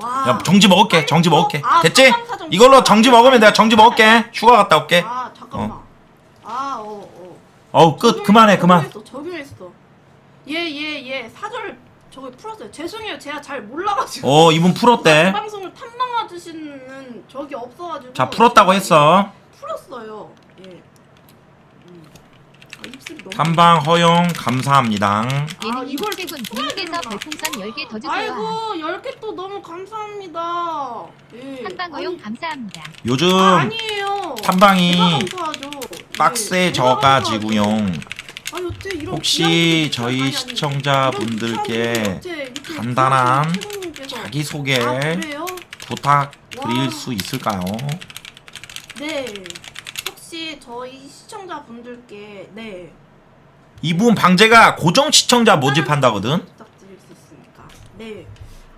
와. 야 정지 먹을게 정지 먹을게 아, 됐지? 삼삼사정 이걸로 정지 먹으면 내가 정지 먹을게 휴가 갔다 올게 아 잠깐만. 아어 어. 어우 끝 그만해 그만 적용했어. 적용했어. 예예 예, 사절 저거 풀었어요. 죄송해요. 제가 잘 몰라가지고. 어 이분 풀었대 방송을 탐방와 주시는 적이 없어가지고. 자 풀었다고 했어 풀었어요. 아. 탐방 허용 감사합니다 아, 예능님 이걸 최군 풀어야 님께서 되는구나. 별풍선 10개 더 주세요. 아이고 10개 또 너무 감사합니다. 예. 한방 허용 아니, 감사합니다. 요즘 아, 아니에요. 탐방이 제가 감사하죠. 예, 빡세져가지고요 감사하죠. 아니, 어째 이런 혹시 저희 아니, 시청자분들께 이런 어째 이렇게 간단한 최고님께서- 자기소개 아, 그래요? 부탁드릴 와. 수 있을까요? 네. 혹시 저희 시청자분들께 네 이분 방제가 고정 시청자 모집한다거든? 부탁드릴 수 있습니까? 네.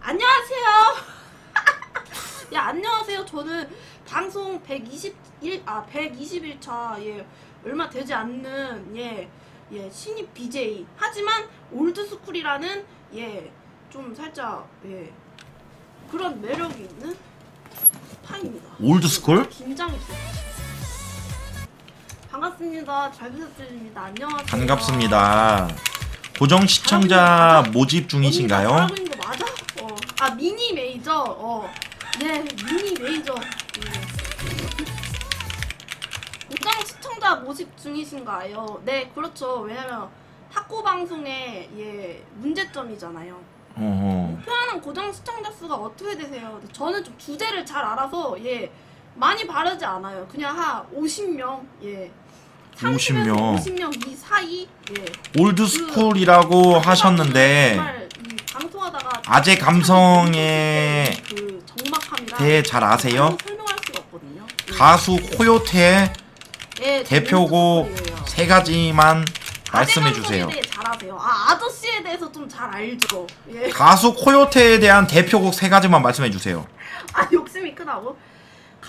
안녕하세요. 야 안녕하세요. 저는 방송 121 아 121차 예 얼마 되지 않는 예. 예, 신입 BJ. 하지만 올드스쿨이라는 예, 좀 살짝 예. 그런 매력이 있는 파입니다. 올드스쿨? 긴장했어요. 반갑습니다. 잘 부탁드립니다. 안녕하세요. 반갑습니다. 고정 시청자 모집 언니가 중이신가요? 잘하고 있는 거 맞아? 어. 아 미니 메이저. 어. 네 미니 메이저. 예. 고정 시청자 모집 중이신가요? 네 그렇죠. 왜냐면 탁구 방송의 예 문제점이잖아요. 어허. 목표하는 고정 시청자 수가 어떻게 되세요? 저는 좀 주제를 잘 알아서 예 많이 바르지 않아요. 그냥 한 50명 예. 50 명. 50명 이 사이 예. 올드스쿨이라고 하셨는데 정말 이 방송하다가 아재 감성에 그 정막함이랑 대해 잘 아세요? 설명할 수가 없거든요. 예. 가수 코요태 예, 대표곡. 세 가지만 말씀해 감성에 주세요. 대해 잘 아세요. 아 아저씨에 대해서 좀 잘 알죠. 예. 가수 코요태에 대한 대표곡 세 가지만 말씀해 주세요. 아 욕심이 크다고?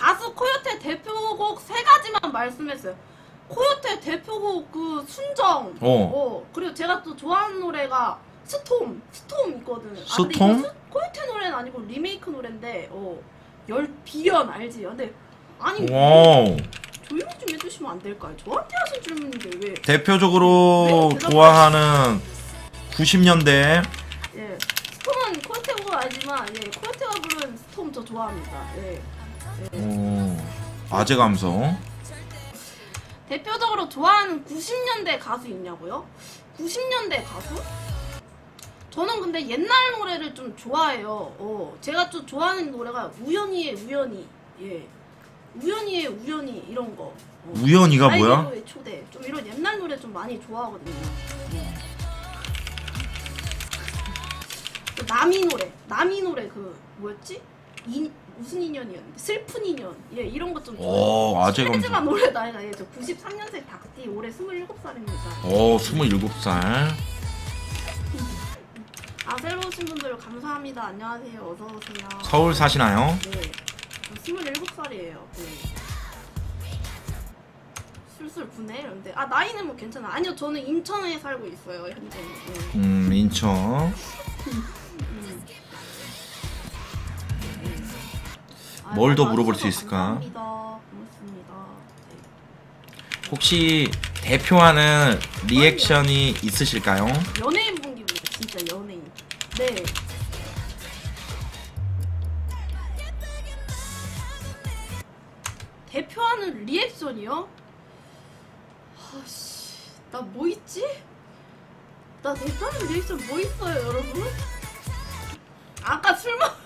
가수 코요태 대표곡 세 가지만 말씀했어요. 코요태 대표곡 그 순정. 어. 그리고 제가 또 좋아하는 노래가 스톰. 스톰 있거든. 아, 근데 스톰? 이거 스- 코요태 노래는 아니고 리메이크 노래인데 어. 열 비연 알지? 근데 아니 와우. 조용 좀 해주시면 안 될까요? 저한테 하신 질문인데 왜? 대표적으로 좋아하는 90년대 예. 스톰은 코요태가 알지만 예. 코요태가 부른 스톰 저 좋아합니다. 예. 어, 아재 감성. 대표적으로 좋아하는 90년대 가수 있냐고요? 90년대 가수? 저는 근데 옛날 노래를 좀 좋아해요. 어, 제가 좀 좋아하는 노래가 우연히의 우연히, 예, 우연히의 우연히 이런 거. 어. 우연이가 뭐야? 초대. 좀 이런 옛날 노래 좀 많이 좋아하거든요. 예. 또 남이 노래, 남이 노래 그 뭐였지? 인 무슨 인연이었는데 슬픈 인연. 예, 이런 거좀 좋아해요. 오, 아재 감성. 노래 나이가 예, 저 93년생 닭띠 올해 27살입니다. 어, 27살. 아 새로 오신 분들 감사합니다. 안녕하세요. 어서 오세요. 서울 사시나요? 네. 저 27살이에요. 네. 술술 부네 이런데 아 나이는 뭐 괜찮아. 아니요 저는 인천에 살고 있어요 현재. 네. 음, 인천. 뭘더 와주셔서 물어볼 수 있을까? 네. 혹시 대표하는 리액션이 있으실까요? 연예인 분 기분이에요. 진짜 연예인. 네. 대표하는 리액션이요? 아씨, 나 뭐 있지? 나 대표하는 리액션 뭐 있어요, 여러분? 아까 술 먹.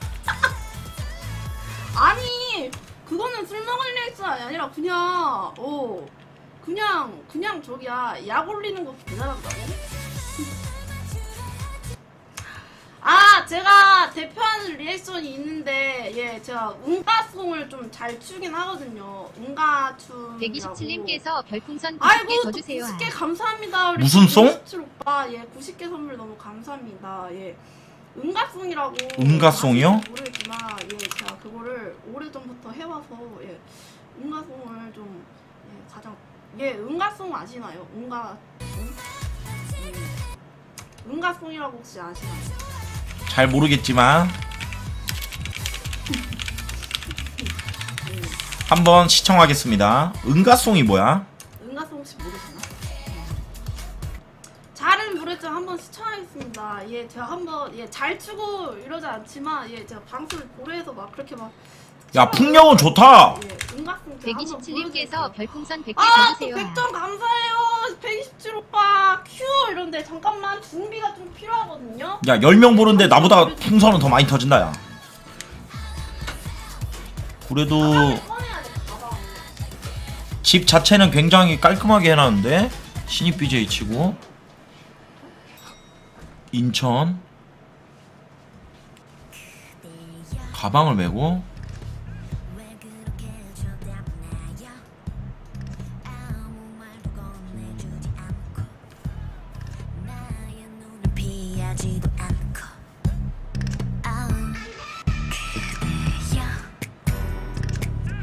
그거는 술 먹을 리액션이 아니라 그냥, 어, 그냥, 그냥 저기야, 약 올리는 거 대단하다고? 아 제가 대표하는 리액션이 있는데 예 제가 응가송을 좀 잘 추긴 하거든요 응가춤 127님께서 별풍선 90개 아이고 더또 주세요. 90개 감사합니다 우리 무슨 송? 97 오빠 예 90개 선물 너무 감사합니다 예 음가송이라고 음가송이요? 모르겠지만 예 제가 그거를 오래전부터 해와서 예 음가송을 좀 예, 가장 예 음가송 아시나요? 음가 음, 음가송이라고 혹시 아시나요? 잘 모르겠지만 예. 한번 시청하겠습니다. 응가송이 뭐야? 시청하겠습니다. 예, 제가 한번 예, 잘 추고 이러지 않지만 예, 제가 방송을 고려해서 막 그렇게 막 야 풍력은 좋다. 예, 은가송 제가 한번 127님께서 보여드릴게요. 별풍선 100개 아, 또 던지세요. 100점 감사해요. 127 오빠 큐 이런데 잠깐만 준비가 좀 필요하거든요. 야 10명 보는데 나보다 풍선은 더 많이 터진다 야. 그래도 꺼내야 돼. 가방. 집 자체는 굉장히 깔끔하게 해놨는데 신입 BJ 치고 인천. 가방을 메고.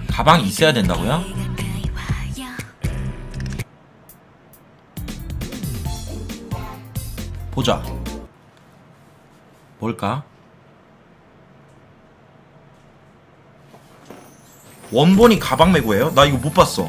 가방이 있어야 된다고요? 보자 뭘까? 원본이 가방 메고 해요? 나 이거 못 봤어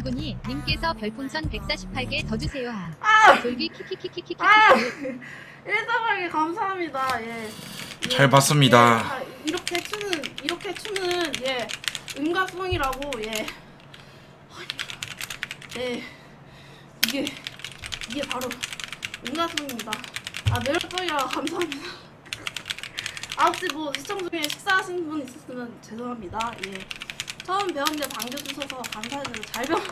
운군이 님께서 별풍선 148개 더 주세요. 아! 돌기 키키키키키키. 아! 일사하게 감사합니다. 예. 예. 잘 봤습니다. 예, 아, 이렇게 추는 이렇게 추는 예 은가송이라고 예. 예. 이게 이게 바로 은가송입니다. 아 매력적이라 감사합니다. 아 혹시 뭐 시청 중에 식사하신 분 있었으면 죄송합니다. 예. 처음 배웠는데 반겨주셔서 감사드리고 잘눈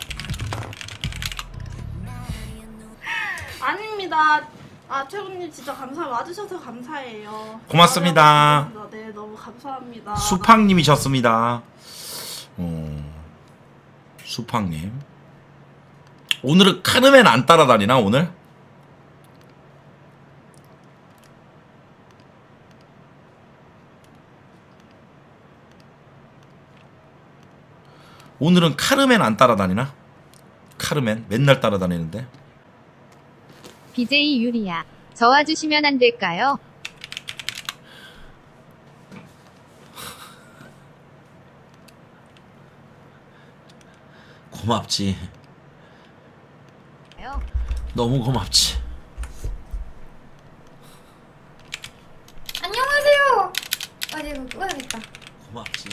아닙니다. 아 최군님 진짜 감사 와주셔서 감사해요. 고맙습니다. 아, 네 너무 감사합니다. 수팡님이셨습니다. 어, 수팡님. 오늘은 카르멘 안 따라다니나 오늘? 오늘은 카르멘 안 따라다니나? 카르멘 맨날 따라다니는데. BJ 유리야. 저 와 주시면 안 될까요? 고맙지. 너무 고맙지. 안녕하세요. 아, 네, 이거 끄야겠다. 고맙지.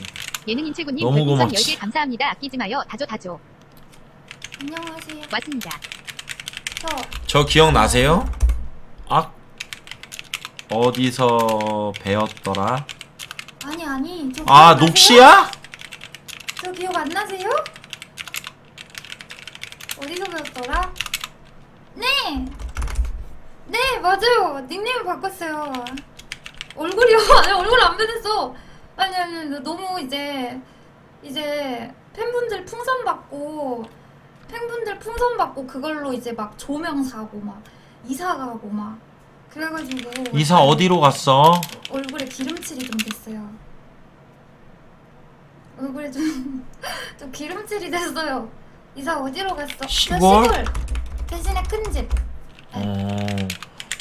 예능 인체군님 너무 고맙지. 10개 감사합니다. 아끼지 마요. 다줘 다줘. 안녕하세요. 왔습니다. 저 저 기억나세요? 아 어디서 배웠더라? 아니 아니. 저 아? 녹시야? 저 기억 안 나세요? 어디서 배웠더라? 네. 네 맞아요. 닉네임 바꿨어요. 얼굴이요? 아니 얼굴 안 변했어. 아니 아니 아니, 너무 이제 이제 팬분들 풍선 받고 팬분들 풍선 받고 그걸로 이제 막 조명 사고 막 이사 가고 막 그래가지고 이사 어디로 갔어? 얼굴에 기름칠이 좀 됐어요. 얼굴에 좀, 좀 기름칠이 됐어요. 이사 어디로 갔어? 저 시골? 시골. 대신에 큰 집. 어,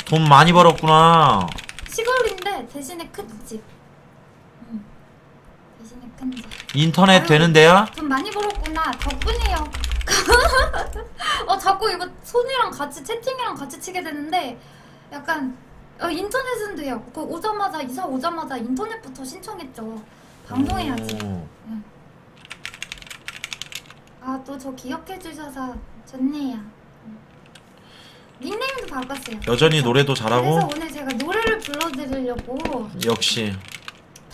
돈 많이 벌었구나. 시골인데 대신에 큰 집. 인터넷 아유. 되는 데야? 돈 많이 벌었구나. 덕분이에요. 어 자꾸 이거 손이랑 같이 채팅이랑 같이 치게 되는데 약간 어, 인터넷은 돼요. 그 오자마자 이사 오자마자 인터넷부터 신청했죠. 방송해야지. 오. 아또 저 기억해 주셔서 좋네요. 닉네임도 바꿨어요. 여전히 노래도 그래서 잘하고 오늘 제가 노래를 불러드리려고 역시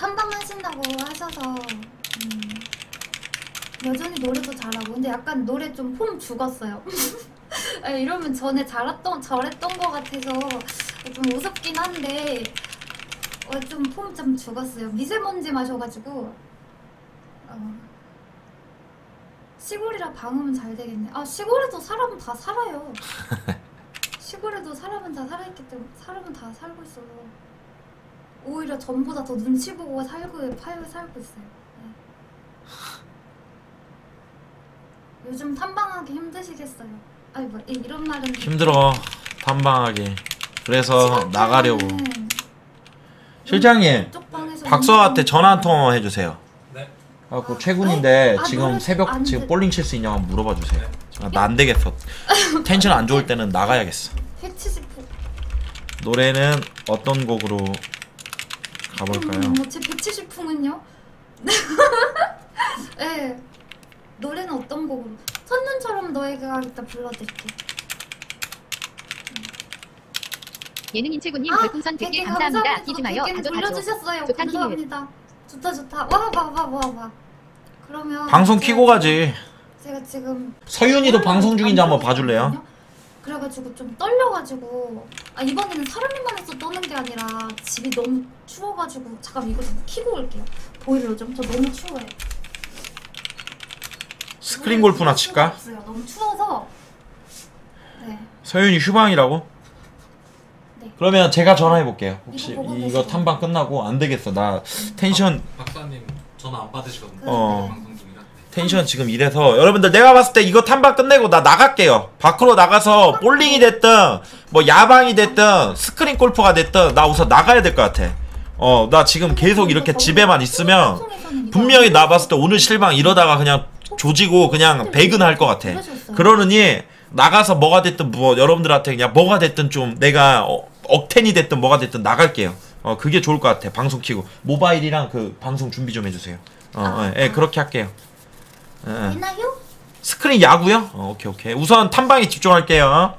탐방하신다고 하셔서 음, 여전히 노래도 잘하고 근데 약간 노래 좀 폼 죽었어요. 아, 이러면 전에 잘했던 잘했던 것 같아서 좀 우습긴 한데 어, 좀폼좀 죽었어요. 미세먼지 마셔가지고 어, 시골이라 방음은 잘 되겠네. 아 시골에도 사람은 다 살아요. 시골에도 사람은 다 살아있기 때문에 사람은 다 살고 있어요. 오히려 전보다 더 눈치 보고 살고 팔고 살고 있어요. 네. 요즘 탐방하기 힘드시겠어요. 아니 뭐 이- 이런 말은 힘들어 탐방하기. 그래서 나가려고. 실장님 방에서 박서한테 전화 한 통 해주세요. 네. 갖고 최군인데 아, 지금 노래 새벽 안 지금 돼. 볼링 칠 수 있냐고 물어봐 주세요. 아, 나안 되겠어. 텐션 안 좋을 때는 나가야겠어. 170호. 노래는 어떤 곡으로 가볼까요? 음, 제 170풍은요? 네. 노래는 어떤 곡으로? 첫눈처럼 너에게 이따 불러드릴게. 예능 인체군님 아, 별풍선 100개 되게 감사합니다. 끼지 마요. 가져. 좋다, 감사합니다. 좋다 좋다. 와 봐 봐 봐 봐. 그러면 방송 제가 키고 가지. 제가 지금 서윤이도 방송 중인 지 한번 봐줄래요? 그래가지고 좀 떨려가지고 아 이번에는 사람들만 해서 떠는 게 아니라 집이 너무 추워가지고 잠깐 이거 좀 키고 올게요. 보이려 좀. 저 너무 추워요. 스크린 골프나 칠까? 없어요. 너무 추워서. 네. 서윤이 휴방이라고? 네. 그러면 제가 전화해 볼게요. 혹시 이거 보고 이거? 탐방 끝나고 안 되겠어. 나 텐션 박사님 전화 안 받으시거든요. 어. 방송. 텐션 지금 이래서 여러분들 내가 봤을 때 이거 탐방 끝내고 나 나갈게요. 밖으로 나가서 볼링이 됐든 뭐 야방이 됐든 스크린 골프가 됐든 나 우선 나가야 될 것 같아. 어 나 지금 계속 이렇게 집에만 있으면 분명히 나 봤을 때 오늘 실방 이러다가 그냥 조지고 그냥 배근할 것 같아. 그러느니 나가서 뭐가 됐든 뭐 여러분들한테 그냥 뭐가 됐든 좀 내가 어, 억텐이 됐든 뭐가 됐든 나갈게요. 어 그게 좋을 것 같아. 방송 키고 모바일이랑 그 방송 준비 좀 해주세요. 어, 어, 예, 그렇게 할게요. 예, 예. 되나요? 스크린 야구요? 어, 오케이 오케이. 우선 탐방에 집중할게요.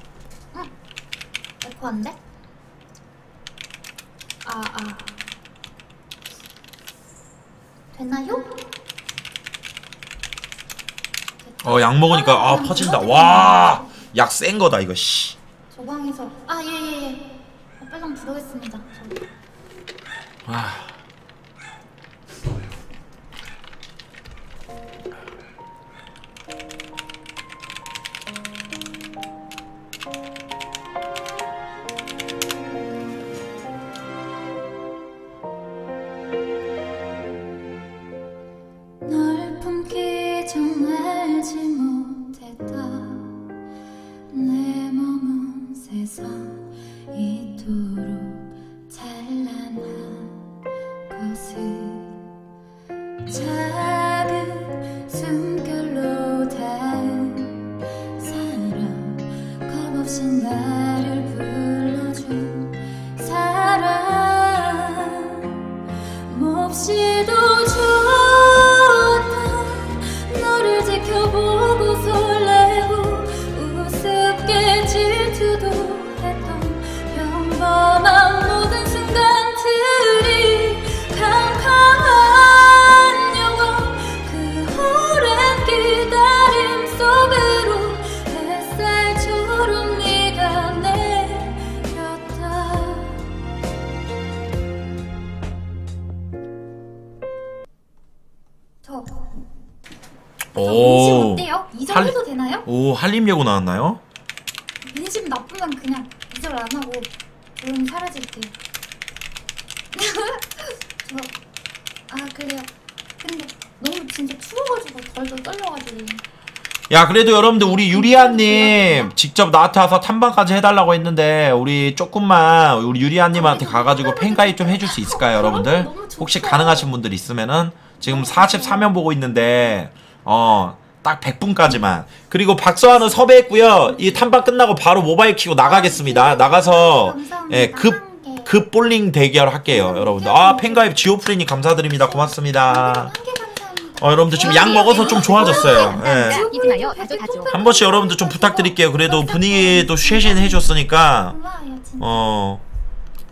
에코 안 돼? 아, 아. 되나요? 어 약 먹으니까 아 퍼진다. 와, 약 센 거다 이거 씨. 저 방에서 아, 예, 예, 예. 어, 빨랑 부르겠습니다. 저. 정말 알지 못 할- 정도도 되나요? 오 한림예고 나왔나요? 민심 나쁘면 그냥 이절 안 하고 그럼 사라질게요. 저, 아 그래요. 근데 너무 진짜 추워가지고 덜덜 떨려가지고. 야 그래도 여러분들 우리 유리아님 직접 나한테 와서 탐방까지 해달라고 했는데 우리 조금만 우리 유리아님한테 가가지고 팬가입 좀 해줄 수 있을까요 여러분들? 혹시 가능하신 분들 있으면은 지금 44명 보고 있는데 어 딱 100분까지만. 그리고 박서환은 섭외했고요. 이 탐방 끝나고 바로 모바일 키고 나가겠습니다. 나가서 예, 급, 급 볼링 대결 할게요 여러분들. 아 팬가입 지오프리님 감사드립니다. 고맙습니다. 어 여러분들 지금 약 먹어서 좀 좋아졌어요. 예. 한 번씩 여러분들 좀 부탁드릴게요. 그래도 분위기도 쉐신 해줬으니까. 어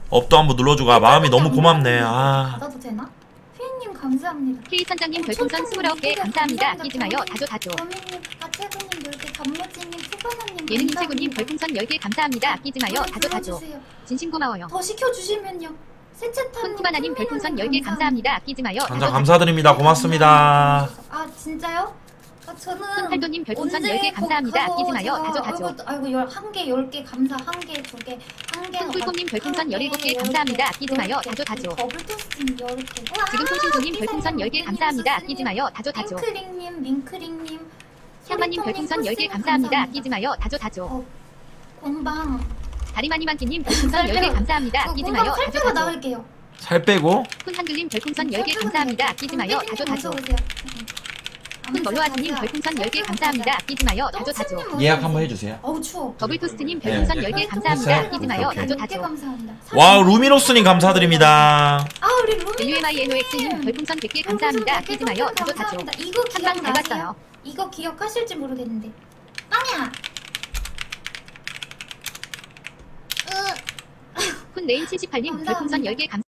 업도 한번 눌러주고. 아, 마음이 너무 고맙네. 아. 받아도 되나? 휘인님 감사합니다. K 선장님 별풍선 29개 감사합니다. 아끼지 마요. 범인님, 단무지님, 푸바나님 예능인 최고님 별풍선 10개 감사합니다. 아끼지 마요. 다조 다조. 불러주세요. 진심 고마워요. 더 시켜주시면요. 세차탄 쿤쿠바나님 별풍선 10개 감사합니다. 아끼지 마요. 감사. 감사드립니다. 고맙습니다. 아 진짜요? 아, 저는 손팔도님 별풍선 언제 10개 감사합니다. 가서 아끼지 마요. 제가- 다조 다조. 아이고, 아이고 열, 한 개, 열 개 감사, 한 개, 두 개, 한 개. 꿀꿀님 별풍선 17개 감사합니다. 아끼지 마요. 다조 다조. 더블 토스트님 열 개. 지금 통신소님 별풍선 10개 감사합니다. 아끼지 마요. 다조 다조. 밍크링님, 밍크링님. 향마님 별풍선 10개 감사합니다. 아끼지 마요. 다조. 어, 공방. 다리마니만기님 별풍선 10개 감사합니다. 저 아끼지 공방 마요. 다조 살펴고 다조. 나갈게요. 살 빼고 쿤한글님 별풍선 10개 감사합니다. 아끼지 마요. 다조 다조. 쿤 멀로아즈님 별풍선 10개 감사합니다. 아끼지 마요. 다조 다조. 예약 한번 해주세요. 어우 추워. 더블토스트님 별풍선 네. 10개 감사합니다. 아끼지 마요. 오케이, 다조. 감사합니다. 와 루미노스님 감사드립니다. 아 우리 루미. LUMINOX님 별풍선 100개 감사합니다. 아끼지 마요. 다조 다조. 이거 한방 기억나세요? 이거 기억하실지 모르겠는데. 빵야. 쿤레인 78님 별풍선 10개 감사합니다.